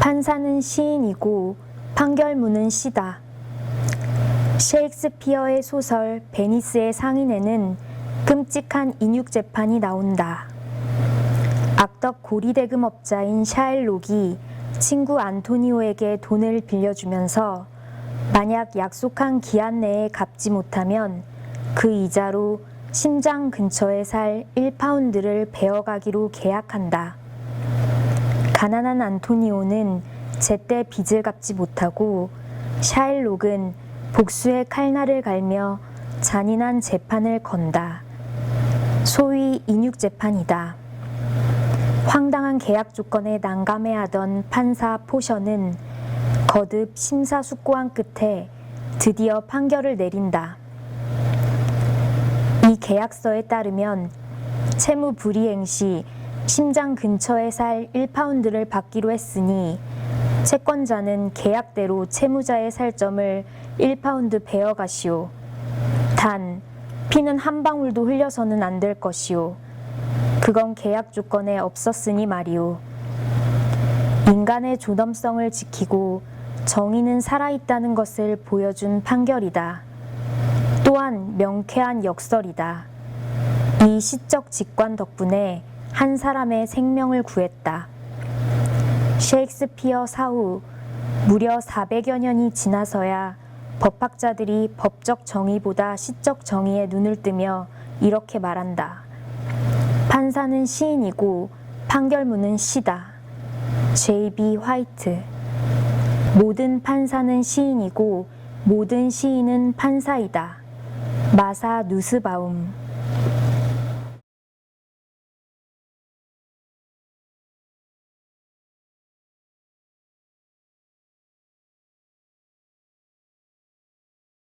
판사는 시인이고 판결문은 시다. 셰익스피어의 소설 베니스의 상인에는 끔찍한 인육 재판이 나온다. 악덕 고리대금업자인 샤일록이 친구 안토니오에게 돈을 빌려주면서 만약 약속한 기한 내에 갚지 못하면 그 이자로 심장 근처에 살 1파운드를 베어가기로 계약한다. 가난한 안토니오는 제때 빚을 갚지 못하고 샤일록은 복수의 칼날을 갈며 잔인한 재판을 건다. 소위 인육 재판이다. 황당한 계약 조건에 난감해하던 판사 포션은 거듭 심사숙고한 끝에 드디어 판결을 내린다. 이 계약서에 따르면 채무 불이행 시 심장 근처에 살 1파운드를 받기로 했으니 채권자는 계약대로 채무자의 살점을 1파운드 베어 가시오. 단, 피는 한 방울도 흘려서는 안 될 것이오. 그건 계약 조건에 없었으니 말이오. 인간의 존엄성을 지키고 정의는 살아있다는 것을 보여준 판결이다. 또한 명쾌한 역설이다. 이 시적 직관 덕분에 한 사람의 생명을 구했다. 셰익스피어 사후 무려 400여 년이 지나서야 법학자들이 법적 정의보다 시적 정의에 눈을 뜨며 이렇게 말한다. 판사는 시인이고 판결문은 시다. J.B. 화이트. 모든 판사는 시인이고 모든 시인은 판사이다. 마사 누스바움.